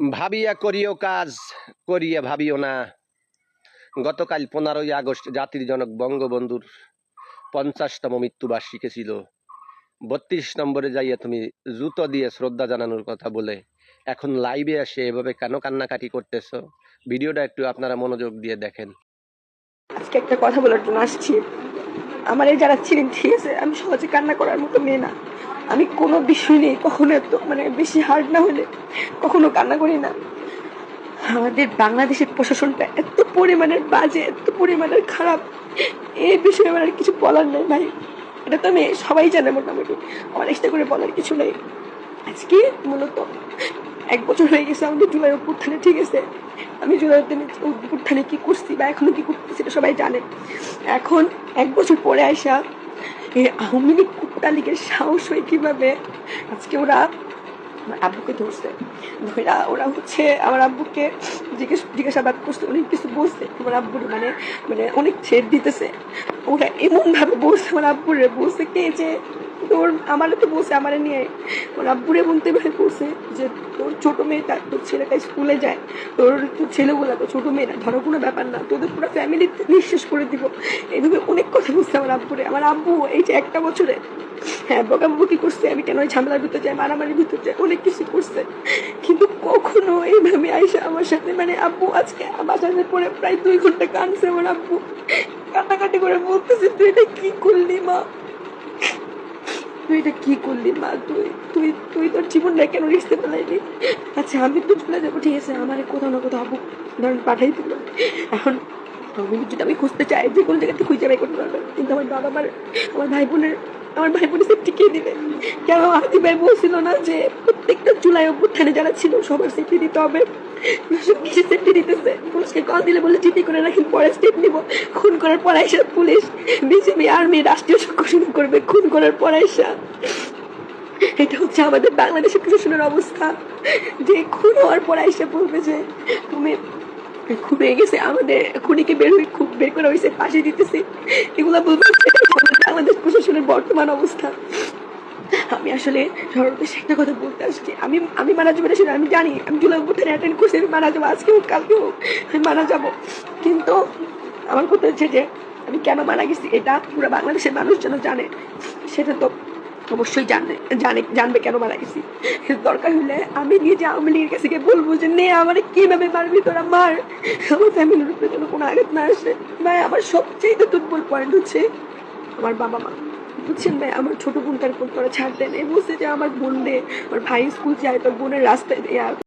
ভাবিয়া করিও কাজ, করিয়া ভাবিও না। গতকাল পনেরোই আগস্ট জাতির জনক বঙ্গবন্ধুর পঞ্চাশতম মৃত্যুবার্ষিকী ছিল। বত্রিশ নম্বরে যাইয়া তুমি জুতো দিয়ে শ্রদ্ধা জানানোর কথা বলে, এখন লাইভে আসে এভাবে কেন কান্নাকাটি করতেছো? ভিডিওটা একটু আপনারা মনোযোগ দিয়ে দেখেন। আজকে একটা কথা বলার জন্য আসছি। আমার এই যারা ছিলেন, ঠিক আছে, আমি সহজে কান্না করার মতো মেয়ে না। আমি কোনো বিষয় নেই কখনো এত মানে বেশি হার্ড না হলে কখনো কান্না করি না। আমাদের বাংলাদেশের প্রশাসনটা এত পরিমাণের বাজে, এত পরিমাণের খারাপ। এই বিষয়ে আমার আর কিছু বলার নেই ভাই। এটা তো আমি সবাই জানে মোটামুটি। আমার এক্সট্রা করে বলার কিছু নেই। আজকে মূলত এক বছর হয়ে গেছে আমাদের জুলাই অভ্যুত্থানে ঠিক আছে? আমি জুলাই অভ্যুত্থানে কী করছি বা এখনও কী করতেছি সেটা সবাই জানে। এখন এক বছর পরে আসা এই আওয়ামী লীগ কুত্তা লীগের সাহস হয় কীভাবে? আজকে ওরা আব্বুকে ধরছে। ধরা ওরা হচ্ছে আমার আব্বুকে জিজ্ঞেস জিজ্ঞাসাবাদ করছে, অনেক কিছু বলছে। আমার আব্বুর মানে মানে অনেক ছেড় দিতেছে। ওরা এমনভাবে বলছে, আমার আব্বুরে বসছে কে যে তোর আমারও তো বসে, আমার নিয়ে ওর আব্বুরে বলতে পারে বলছে যে তোর ছোট মেয়েটা, তোর ছেলেটা স্কুলে যায়, তোর তোর ছেলেগুলো তো ছোট মেয়েরা, ধরো কোনো ব্যাপার না, তোদের পুরো ফ্যামিলি নিঃশেষ করে দিব। এইভাবে অনেক কথা বলছে আমার আব্বুরে। আমার আব্বু, এই যে একটা বছরে হ্যাঁ বকাবকি করছে, আমি কেন ওই ঝামেলার ভিতরে যাই, মারামারির ভিতরে যাই, অনেক কিছু করছে। কিন্তু কখনো এইভাবে আইসা আমার সাথে মানে আব্বু আজকে সাথে পরে প্রায় দুই ঘণ্টা কানছে আমার আব্বু। কান্নাকাটি করে বলতেছে, তুই এটা কি করলি, মা? তুই এটা কি করলি, মা? তুই তুই তুই তোর জীবনটা কেন রিস্তে পেলাইলি আচ্ছা আমি তো চলে যাব, ঠিক আছে? আমার কোথাও না কোথাও আবু, ধরেন পাঠাই দিল। এখন আমি যদি আমি খুঁজতে চাই, যে কোনো জায়গাতে খুঁজে বাই করতে পারবে। কিন্তু আমার বাবা আমার আমার ভাই বোনের আমার ভাই বোনের সেফটি কে দিবে? কেন আদি ভাই বলছিল না যে প্রত্যেকটা জুলাই অভ্যুত্থানে যারা ছিল, সবার সেফটি দিতে হবে? দিতেছে পুলিশকে কল দিলে বলে জিপি করে রাখেন পরে স্টেপ নিব। খুন করার পর এসে পুলিশ বিসিবি আর্মি রাষ্ট্রীয় সংখ্যা শুরু করবে, খুন করার পর এসা এটা হচ্ছে আমাদের বাংলাদেশের প্রশাসনের অবস্থা। যে খুন হওয়ার পর এসে বলবে যে, তুমি খুব গেছে, আমাদের খুনিকে বের হয়ে খুব বের করে হয়েছে, ফাঁসি দিতেছে। এগুলা বলবে বাংলাদেশ প্রশাসনের বর্তমান অবস্থা। আমি আসলে সর্বদেশে একটা কথা বলতে আসছি। আমি আমি মারা যাব সেটা আমি জানি। আমি জুলাই অভ্যুত্থানে অ্যাটেন্ড করছি, আমি মারা যাব, আজকে হোক, কালকে হোক, আমি মারা যাব। কিন্তু আমার কথা হচ্ছে যে, আমি কেন মারা গেছি এটা পুরো বাংলাদেশের মানুষ যেন জানে, সেটা তো অবশ্যই জানে জানে, জানবে কেন মারা গেছি। দরকার হলে আমি নিজে আওয়ামী লীগের কাছে গিয়ে বলব যে, নে, আমার কীভাবে মারবি তোরা? মার। আমার ফ্যামিলির উপরে যেন কোনো আঘাত না আসে। ভাই, আমার সবচেয়ে দুর্বল পয়েন্ট হচ্ছে আমার বাবা মা বুঝছেন ভাই, আমার ছোট বোনটার ফোন করা ছাড় দেন এই বলছে যে, আমার বোন দে, আমার ভাই স্কুল যায়, তোর বোনের রাস্তায়